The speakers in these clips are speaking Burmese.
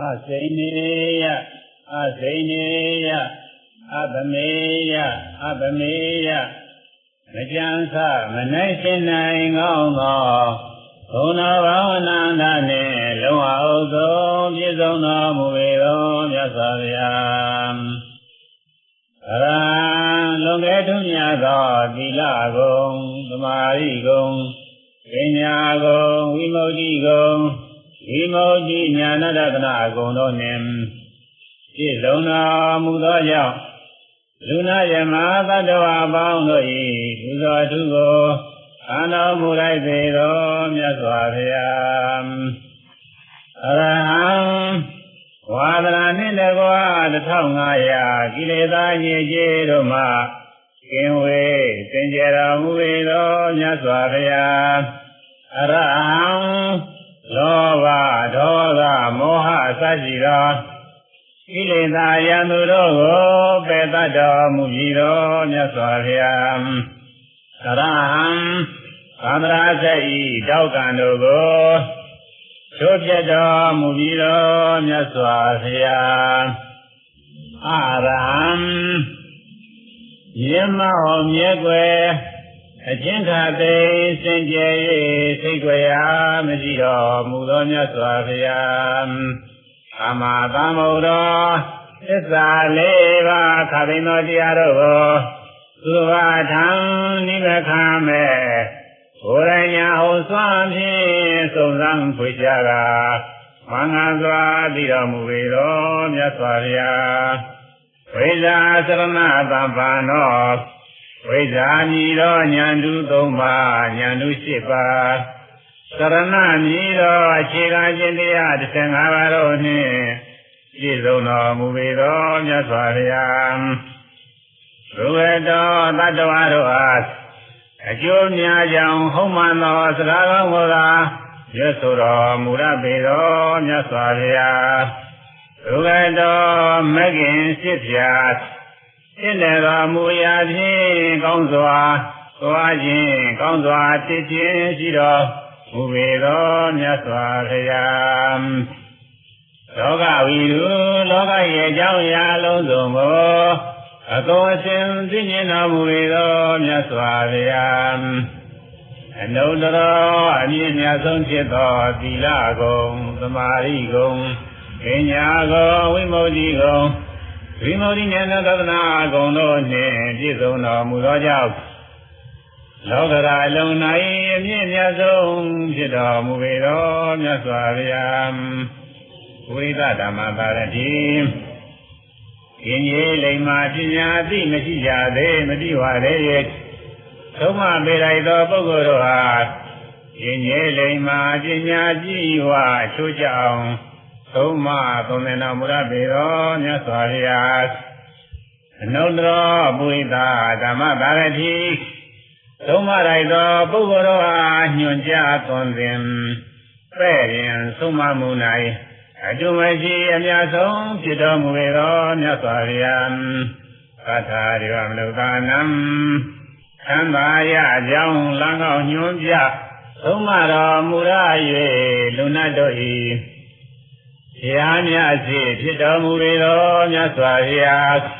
အစိနေယအစိနေယအပမေယအပမေယမကြံစမနိုင်ရှင်နိုင်ကောင်းသောဘုံတော်ဘာဝနာနာနှင့်လုံးဝဥဆုံးပြည့်စုံတော်မူပေသောမြတ်စွာဘုရားအရဟံလွန်ကဲထွန်းမြတ်သောသီလဂုံသမာဓိဂုံပညာဂုံဝိမု ക്തി ဂုံ ဝိမု ക്തി ဉာဏတတနာဂုံတို့နှင့်ပြည့်စုံတော်မူသောကြောင့်လူနာယမသတ္တဝါပေါင်းတို့၏ကုသိုလ်ထုကိုအာနောမူလိုက်ပေတော်မြတ်စွာဘုရားအရဟံဝါဒနာနှင့်တကွာ1500ကိလေသာညစ်ကြေးတို့မှကင်းဝေးစင်ကြယ်တော်မူပေတော်မြတ်စွာဘုရားအရဟံလောဘဒေါသမောဟ အစရှိသောကိလေသာယံသူတို့ကိုပယ်တတ်တော်မူပြီးတော်မြတ်စွာဘုရားသရဟံသန္တရာစိတ်တောက်ကံတို့ကိုသို့ပြတ်တော်မူပြီးတော်မြတ်စွာဘုရားအရဟံယေမဟောမြဲွယ်အချင်းခသိစင်ကြယ်၍စိတ်ွယ်ရာမရှိတော်မူသောမြတ်စွာဘုရား အမသာမုဒ္ဒောသစ္စာလေးပါးခသိသောတရားတို့ကိုသုဘထံနိဗ္ဗခံမဲ့ကိုယ်ရညာဟောစွမ်းဖြင့်စုံစမ်းဖွေကြတာမင်္ဂစွာသိတော်မူပေတော်မြတ်စွာဘုရားဝိဇာသရဏသဗ္ဗံသောဝိဇာမြည်သောဉာဏ်သူသုံးပါးဉာဏ်သူ၈ပါး သရဏမြည်သောအခြေခံခြင်းတရား15ပါးတို့နှင့်ပြည့်စုံတော်မူပေတော်မြတ်စွာဘုရားဘုရားတော်တတ္တဝါတို့အားအကျိုးများကြောင့်ဟုတ်မှန်သောစကားကောင်းကိုသာရွတ်ဆိုတော်မူရပေတော်မြတ်စွာဘုရားဘုရားတော်မဂ္ဂင်ရှိဖြာရှင်းတယ်တော်မူရာဖြင့်ကောင်းစွာသွားခြင်းကောင်းစွာတည်ခြင်းရှိတော် မူပေတော်မြတ်စွာဘုရားလောကဝီရုလောကရဲ့အကြောင်းအရာလုံးစုံကိုအကုန်အရှင်သိမြင်တော်မူပေတော်မြတ်စွာဘုရားအနုတ္တရောအမြင့်မြတ်ဆုံးဖြစ်သောသီလဂုံသမာဓိဂုံပညာဂုံဝိမု ക്തി ဂုံဝိမု ക്തി ဉာဏသဒ္ဒနာဂုံတို့နှင့်ပြည့်စုံတော်မူသောကြောင့်လောကရာအလုံး၌အ မြင့်မြတ်ဆုံးဖြစ်တော်မူပေတော်မြတ်စွာဘုရားဝိသဓမ္မပါရတိကျင်ကြီးလိမ္မာပညာသိမရှိကြသေးမသိပါသေးရဲ့သုံးမပေလိုက်သောပုဂ္ဂိုလ်တို့ဟာကျင်ကြီးလိမ္မာပညာကြည့်ဝချိုးကြအောင်သုံးမသုံးနေတော်မူရပေတော်မြတ်စွာဘုရားအနုတ္တရောပုရိသဓမ္မပါရတိ သုံးမလိုက်သောပုဂ္ဂိုလ်တို့ဟာညွန်ကြားသွန်သင်ပဲ့ရင်သုံးမမှု၌အကျိုးမရှိအများဆုံးဖြစ်တော်မူပေသောမြတ်စွာဘုရားသတ္ထာရိဝမလုကာနံသံသာယအကြောင်းလမ်းကောင်းညွှန်ပြသုံးမတော်မူရ၍လူနတ်တို့၏တရားများစီဖြစ်တော်မူပေသောမြတ်စွာဘုရား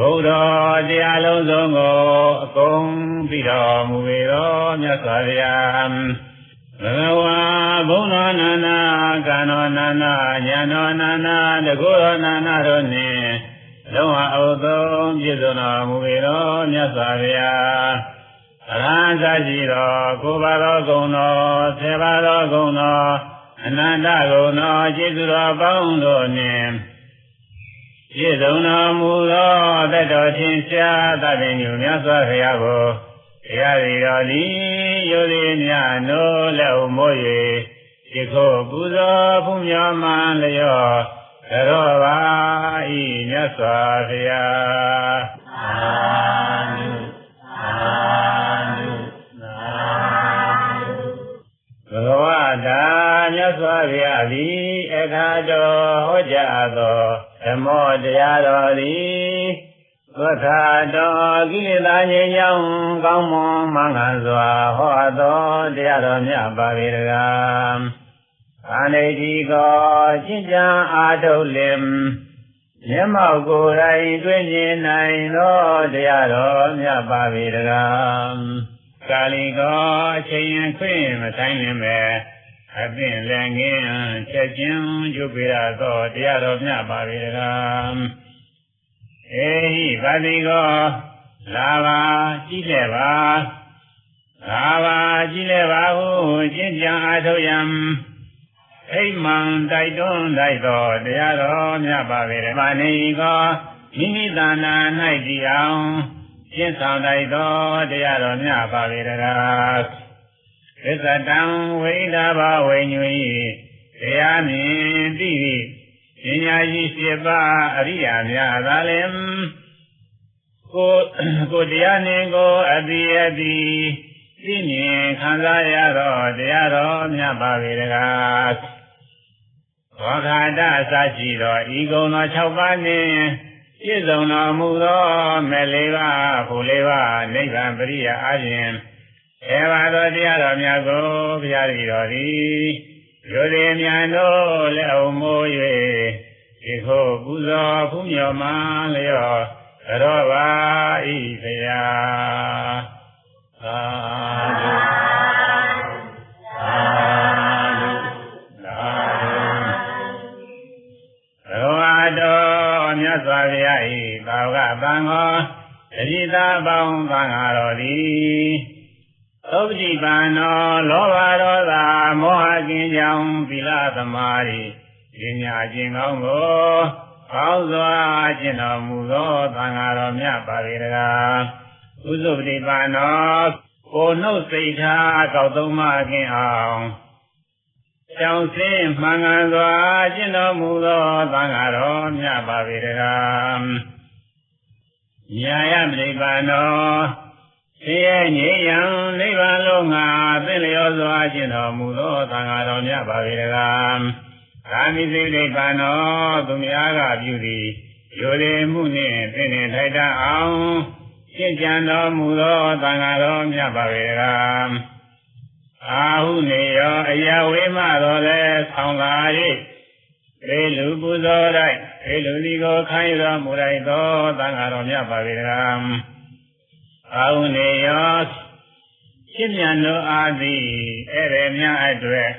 ဘုရားတရားလုံးစုံကိုအကုန်ပြီးတော်မူပေသောမြတ်စွာဘုရားဘဂဝါဘုံတော်နာနာကံတော်နာနာညာတော်နာနာတကုတော်နာနာတို့နှင့်လုံးဝအုသုံးပြည့်စုံတော်မူပေတော်မြတ်စွာဘုရားအရဟံသာရှိတော်ကိုယ်ပါတော်ဂုဏ်တော်ဆေပါတော်ဂုဏ်တော်အနန္တဂုဏ်တော်ကျေးဇူးတော်ပေါင်းတို့နှင့် ပြည့်စုံတော်မူသောတတ္တော်ထင်ရှားသဗ္ဗညုမြတ်စွာဘုရားကိုတရားရီတော်သည်ယုသည်မြနိုးလက်ဥမိုး၍ဒီခိုပူဇော်ဖူးမြော်မှန်လျော့ကြောပါဤမြတ်စွာဘုရားအာနုအာနုအာနုဘဂဝတာမြတ်စွာဘုရားသည်အခါတော်ဟောကြားသောဓ မ္မောတရားတော်သည်သက္ခာတော်ကိလေသာငြိမ်းချမ်းကောင်းမွန်မှန်ကန်စွာဟောတော်တရားတော်မြတ်ပါပေတကားအာနိတိကောရှင်းကြံအာထုတ်လင်မျက်မှောက်ကိုယ်တိုင်တွေ့မြင်နိုင်သောတရားတော်မြတ်ပါပေတကားကာလီကောအချိန်ရင်ခွင့်မဆိုင်လင်ပဲ အပင်လည်းငင်းချက်ချင်းကျုပ်ပြရသောတရားတော်မြတ်ပါပေတကားအေဟိဗတိကောလာပါကြည့်ခဲ့ပါလာပါကြည့်လဲပါဟုကျင့်ကြံအားထုတ်ရန်အိမ်မှန်တိုက်တွန်းတိုက်တော်တရားတော်မြတ်ပါပဲ။မာနေကောမိမိတဏ္ဍာ၌ကြည်အောင်ရှင်းဆောင်တိုက်တော်တရားတော်မြတ်ပါပဲတကား။ သစ္စာတံဝိဒါဘဝိညွေတရားမြင်သိပြီးပညာရှိရှိပါအရိယာများသာလင်ကိုကိုတရားနှင့်ကိုအတိအတိသိမြင်ခံစားရတော့တရားတော်မြတ်ပါပဲတကားဘောဂာတအစရှိသောဤကုံသော6ပါးနှင့်ပြည့်စုံတော်မူသောမေလေးပါးဘုလေးပါးနိဗ္ဗာန်ပရိယာအခြင်း အဲပါသောတရားတော်များကိုဘုရားတည်တော်သည်ရိုသေမြန်တို့လက်အုံမိုး၍ဒီခုပူဇော်ဖူးမြော်မှလျော့ရောပါဤဖရာသာဓုသာဓုသာဓုဘဂဝါတော်မြတ်စွာဘုရားဤသာဝကသံဃောတတိသာပေါင်းသံဃာတော်သည် သုပတိပန်တော်လောဘဒေါသမောဟကင်းကြောင့်သီလသမာဓိပညာကျင့်ကောင်းကိုကောင်းစွာကျင့်တော်မူသောသံဃာတော်မြတ်ပါလေတကားဥစုပတိပန်တော်ကိုနှုတ်စိတ်ထားကောက်သုံးမခင်အောင်ကြောင်စင်းမှန်ကန်စွာကျင့်တော်မူသောသံဃာတော်မြတ်ပါပေတကားညာယပရိပါနော သိရဲ့ငြိယံနိဗ္ဗာန်လုံးငါသိလျောစွာကျင့်တော်မူသောသံဃာတော်မြတ်ပါပေတကားကာမိစိတ်နိဗ္ဗာန်တော်သူများကပြုသည်ယောရေမှုနှင့်သိနေထိုက်တအောင်ရှင်းကြံတော်မူသောသံဃာတော်မြတ်ပါပေတကားအာဟုနေရောအယဝေမတော်လည်းဆောင်းလာ၍ပေလူပူဇော်တိုင်းပေလူဒီကိုခိုင်းတော်မူလိုက်သောသံဃာတော်မြတ်ပါပေတကား အာဟုနေရောရှင်းမြန်တော်အားသည်ဧရေမြတ်အတွက်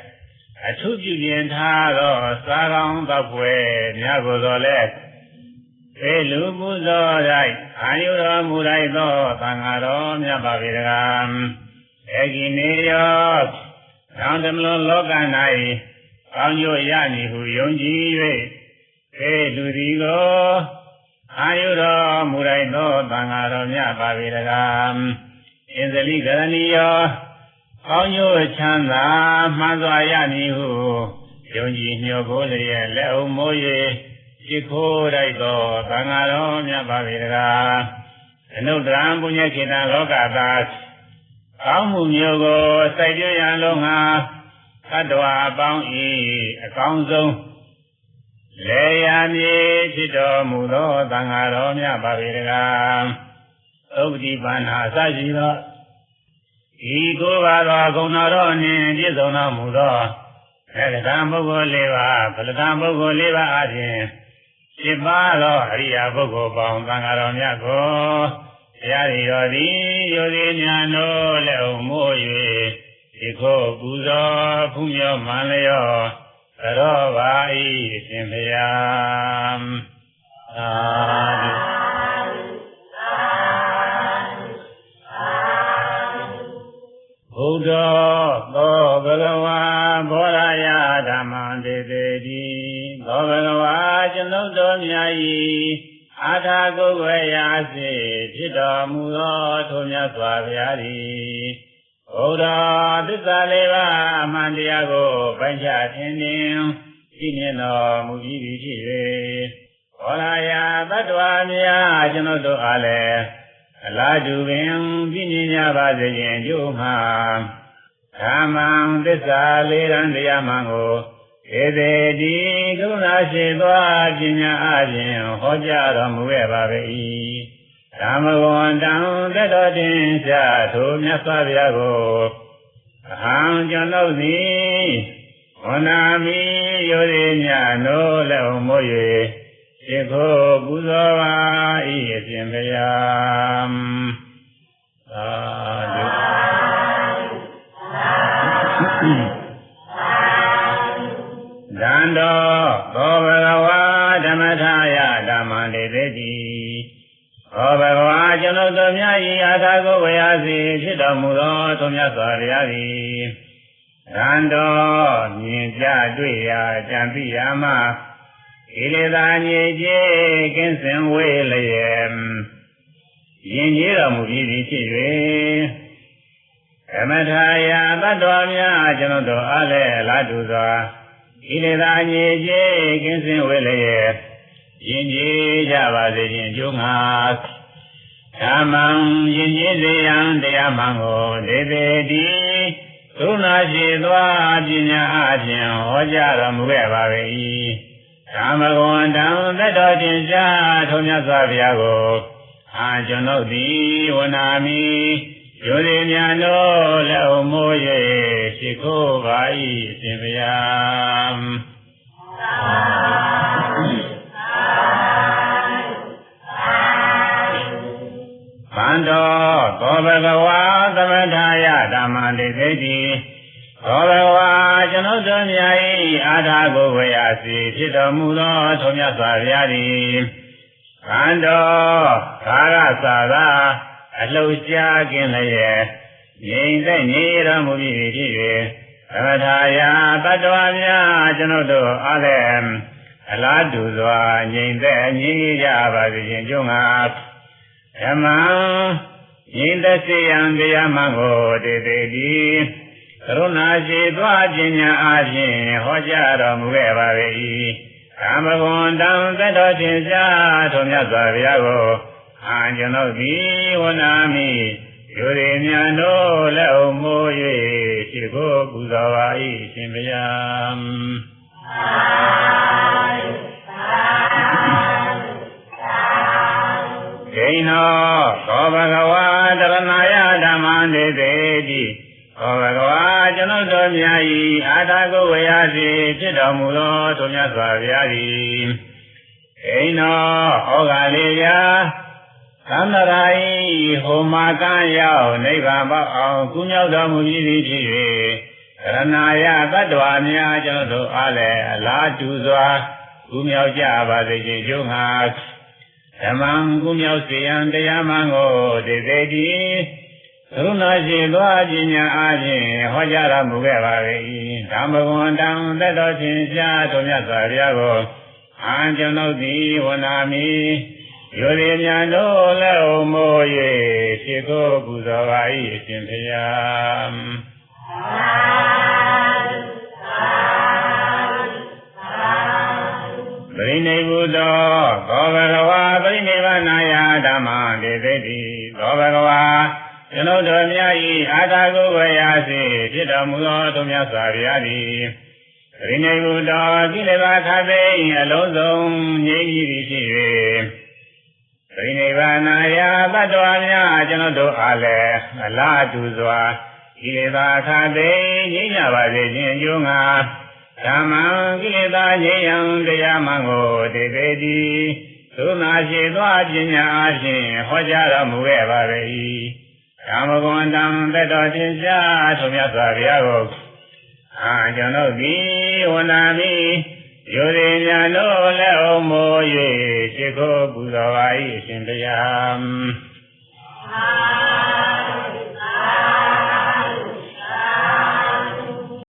အထုပြုပြင်ထားသောစာကောင်းသောပွဲမြတ်ကိုယ်တော်လည်းပေလူပူဇော်တိုင်းအာယုတော်မူလိုက်သောသံဃာတော်မြတ်ပါပေတကားဧကိနေယောသောတမလုံးလောက၌ကောင်းကျိုးရမည်ဟုယုံကြည်၍ပေလူဒီကို အာယုတော်မူလိုက်သောသံဃာတော်မြတ်ပါပေတကားအင်္ဇလိကရဏီယောကောင်းကျိုးချမ်းသာမှန်စွာရမည်ဟုယုံကြည်မျှော်ကိုလျက်လက်အုံမိုး၍ရှိခိုးလိုက်သောသံဃာတော်မြတ်ပါပေတကားအနုတ္တရံပုညခေတံလောကသာကောင်းမှုမျိုးကိုစိုက်ပြရန်လုံးငါသတ္တဝါအပေါင်းဤအကောင်းဆုံး လေယာမြေဖြစ်တော်မူသောသံဃာတော်မြတ်ပါပေတကားသုပတိပန္နာအစရှိသောဤကိုယ်ပါသောဂုဏတော်နှင့်ပြည့်စုံတော်မူသောသက္ကတံပုဂ္ဂိုလ်၄ပါးဗလတံပုဂ္ဂိုလ်၄ပါးအပြင်စိပါသောအရိယာပုဂ္ဂိုလ်ပေါင်းသံဃာတော်မြတ်ကိုတရားရီတော်သည်ယောဇီညာတို့လက်ုံမိုး၍ဒီခိုးပူဇော်ဖူးမြော်မှန်လျော သရောပါဤရှင်ဖျားသာဓုဘုဒ္ဓသောဘဂဝါဘောရယဓမ္မံတေတေတိသောဘဂဝါကျွန်ုပ်တို့မြတ်၏အာထာကိုယ်ဝေရာစေဖြစ်တော်မူသောထိုမြတ်စွာဘုရားသည် ဘုရားသစ္စာလေးပါးအမှန်တရားကိုပိုင်ခြားခြင်းနှင့်ပြည့်မြင်တော်မူပြီးပြီဖြစ်၍ဘောရယသတ္တဝါများကျွန်ုပ်တို့အားလည်းအလားတူပင်ပြည့်မြင်ကြပါစေခြင်းကျိုးမှာဓမ္မံသစ္စာလေးရန်တရားမှန်ကိုဧသေတိကရုဏာရှိသောပညာအပြင်ဟောကြားတော်မူခဲ့ပါ၏ ဓမ္မဝန္တံတတော်တင်ချထိုမြတ်စွာဘုရားကိုအဟံကျွန်ုပ်သည်ဘဝနာမိယောရိညာနိုးလည်းုံမို့၍ရှိခိုးပူဇော်ပါ၏အရှင်ဘုရားသာဓုဒန္တောသောဘဂဝါဓမ္မထာယဓမ္မံတေတိတိသောဘဂဝါကျွန်ုပ် တို့မြတ်ဤအာသာကိုဝေယစီဖြစ်တော်မူသောသူမြတ်စွာဘုရားသည်ဒန္တောမြင်ကြတွေ့ရာကြံပိယာမဣလေသာညေကျေကင်းစင်ဝေလျက်ယင်ကြီးတော်မူပြီးသည်ဖြစ်၍သမထာယသတ္တဝါများကျွန်ုပ်တို့အားလည်းလာတူစွာဣလေသာညေကျေကင်းစင်ဝေလျက်ယင်ကြီးကြပါစေခြင်းကျိုးငါ ဓမ္မံယင်ကြီးစေရန်တရားမှန်ကိုဒေသေတိသုနာရှိသွားပညာအပြင်ဟောကြားတော်မူခဲ့ပါ၏ဓမ္မဂဝန္တံသက်တော်တင်ရှားထုံးမြတ်စွာဘုရားကိုအာကျွန်ုပ်သည်ဝနာမိယောရိညာတို့လက်အုံမိုး၍ရှိခိုးပါ၏အရှင်ဘုရားဗန္တောသောဘဂဝါသမထာယဓမ္မံတိသိတိသောဘဂဝါကျွန်ုပ်တို့မြတ်၏အာထာကိုဝေယစီဖြစ်တော်မူသောထုံမြတ်စွာဘုရားသည်ဗန္တောကာရသာသာအလှူရှားခြင်းလည်းငြိမ်သက်နေတော်မူပြီးဖြစ်၍သမထာယတတ္တဝါများကျွန်ုပ်တို့အားလည်းအလားတူစွာငြိမ်သက်ငြိမ်ကြပါစေခြင်းကြောင့်ငါ ဓမ္မံယင်းသက်စေယံတရားမှန်ကိုတည်တည်ဒီကရုဏာရှိသွားခြင်းညာအပြင်ဟောကြားတော်မူခဲ့ပါ၏ဓမ္မဂွန်တံသက်တော်တင်ရှားထုံမြတ်စွာဘုရားကိုအာကျွန်ုပ်သည်ဝနာမိယိုရိမြန်တို့လက်အုံမိုး၍ရှိခိုးပူဇော်ပါ၏ရှင်ဘုရား ဂိနောသောဘဂဝါတရဏယဓမ္မံဒေသေတိသောဘဂဝါကျွန်ုပ်တို့မြတ်၏အာထာကိုဝေယစီဖြစ်တော်မူသောသူမြတ်စွာဘုရားသည်ဂိနောဩဃာလေးရာသန္တရာဤဟိုမာကံရောက်နိဗ္ဗာန်ပေါအောင်ကုမြောက်တော်မူပြီးသည်ဖြစ်၍ကရဏာယတတ္တဝါများကျွန်ုပ်တို့အားလည်းအလားတူစွာကုမြောက်ကြပါစေခြင်းကျိုးငါ ဓမ္မံကုမြောက်စေရန်တရားမှန်ကိုတည်သေးသည်ကရုဏာရှိသောပညာအားဖြင့်ဟောကြားတော်မူခဲ့ပါ၏ဓမ္မဂွန်တံသက်တော်ရှင်ရှားတော်မြတ်စွာဘုရားကိုအာကျွန်ုပ်သည်ဝနာမိယောရိညာတို့လည်းအမိုး၍ဖြစ်ကိုပူဇော်ပါ၏အရှင်ဘုရား ပရိနိဗ္ဗုတောသောဘဂဝါပရိနိဗ္ဗာနာယဓမ္မံဒေသိတိသောဘဂဝါကျွန်ုပ်တို့များ၏အာသာကိုဝေယစီဖြစ်တော်မူသောသူမြတ်စွာဘုရားသည်ပရိနိဗ္ဗုတောကိလေသာခသိအလုံးစုံငြိမ်းကြီးသည်ဖြစ်၍ပရိနိဗ္ဗာနာယတတ္တဝါများကျွန်ုပ်တို့အားလည်းအလားတူစွာကိလေသာခသိငြိမ်းကြပါစေခြင်းအကျိုးငါ ဓမ္မကိလေသာရေယံတရားမှကိုတေပေတိသုနာရှိသောပညာအရှင်ဟောကြားတော်မူခဲ့ပါပေ၏ဓမ္မဂုဏ်တံတတော်တင်ရှားသူမြတ်စွာဘုရားကိုအာကျွန်ုပ်သည်ဝန္တာမိယောဇဉ်ညာလို့လည်းအုံမိုး၍ရှိခိုးပူဇော်ပါ၏အရှင်တရားအာသာ